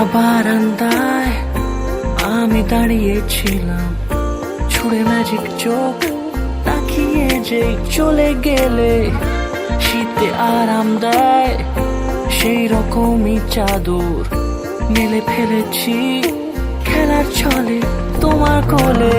বারান্দায় আমি দাঁড়িয়েছিলাম। ছুড়ে ম্যাজিক চোখ তাকিয়ে যে চলে গেলে, শীতে আরাম দেয়, সেই রকমই চাদর মেলে ফেলেছি। খেলার ছলে তোমার কোলে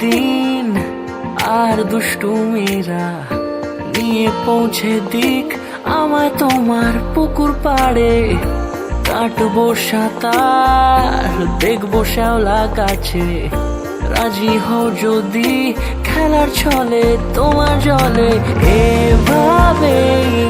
দিন আর দুষ্টু মেয়েরা নিয়ে পৌঁছে দিক। আমায় তোমার পুকুর পাড়ে কাটবো সাঁতার, দেখব শ্যাওলা গাছে। রাজি হও যদি খেলার ছলে, তোমার জলে এভাবেই